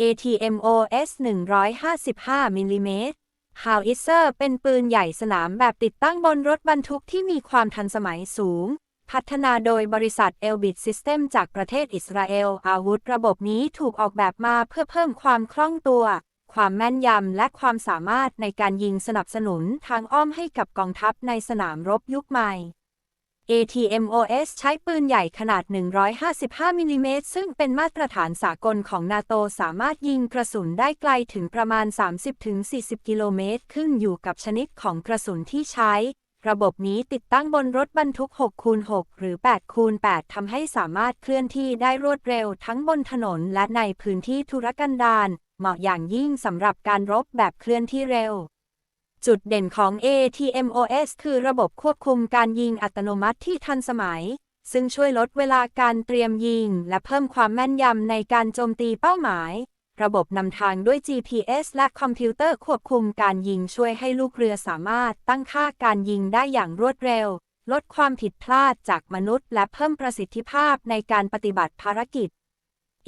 ATMOS 155มิลลิเมตร Howitzer เป็นปืนใหญ่สนามแบบติดตั้งบนรถบรรทุกที่มีความทันสมัยสูง พัฒนาโดยบริษัท Elbit System จากประเทศอิสราเอล อาวุธระบบนี้ถูกออกแบบมาเพื่อเพิ่มความคล่องตัว ความแม่นยำ และความสามารถในการยิงสนับสนุนทางอ้อมให้กับกองทัพในสนามรบยุคใหม่ ATMOS ใช้ปืนใหญ่ขนาด 155 มิลลิเมตร ซึ่งเป็นมาตรฐานสากลของนาโตสามารถยิงกระสุนได้ไกลถึงประมาณ 30-40 กิโลเมตร ขึ้นอยู่กับชนิดของกระสุนที่ใช้ ระบบนี้ติดตั้งบนรถบรรทุก6คูณ6หรือ8คูณ8ทำให้สามารถเคลื่อนที่ได้รวดเร็วทั้งบนถนนและในพื้นที่ธุรกันดารเหมาะอย่างยิ่งสำหรับการรบแบบเคลื่อนที่เร็ว จุดเด่นของ ATMOS คือระบบควบคุมการยิงอัตโนมัติที่ทันสมัย ซึ่งช่วยลดเวลาการเตรียมยิง และเพิ่มความแม่นยำในการโจมตีเป้าหมาย ระบบนำทางด้วย GPS และคอมพิวเตอร์ควบคุมการยิงช่วยให้ลูกเรือสามารถตั้งค่าการยิงได้อย่างรวดเร็ว ลดความผิดพลาดจากมนุษย์ และเพิ่มประสิทธิภาพในการปฏิบัติภารกิจ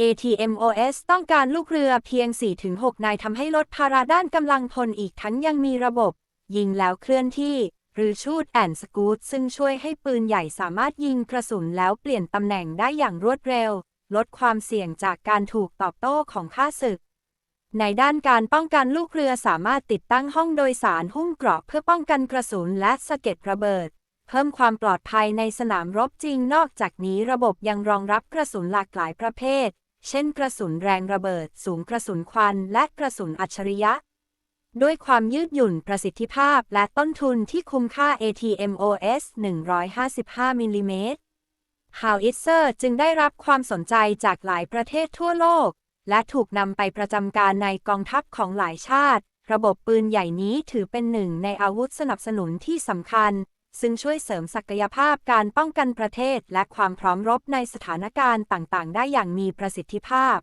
ATMOS ต้องการลูกเรือเพียง 4-6 นายทำให้ลดภาระด้านกำลังพลอีกทั้งยังมีระบบ ยิงแล้วเคลื่อนที่ หรือชูดแอนสกูตซึ่งช่วยให้ปืนใหญ่สามารถยิงกระสุนแล้วเปลี่ยนตำแหน่งได้อย่างรวดเร็ว ลดความเสี่ยงจากการถูกตอบโต้ของข้าศึก ในด้านการป้องกันลูกเรือสามารถติดตั้งห้องโดยสารหุ้มเกราะเพื่อป้องกันกระสุนและสะเก็ดระเบิดเพิ่มความปลอดภัยในสนามรบจริงนอกจากนี้ระบบยังรองรับกระสุนหลากหลายประเภท เช่นกระสุนแรงระเบิด สูงกระสุนควันและกระสุนอัจฉริยะ ด้วยความยืดหยุ่นประสิทธิภาพและต้นทุนที่คุ้มค่า ATMOS 155มิลลิเมตร Howitzer จึงได้รับความสนใจจากหลายประเทศทั่วโลก และถูกนำไปประจำการในกองทัพของหลายชาติ ระบบปืนใหญ่นี้ถือเป็นหนึ่งในอาวุธสนับสนุนที่สำคัญ ซึ่งช่วยเสริมศักยภาพการป้องกันประเทศและความพร้อมรบในสถานการณ์ต่าง ๆ ได้อย่างมีประสิทธิภาพ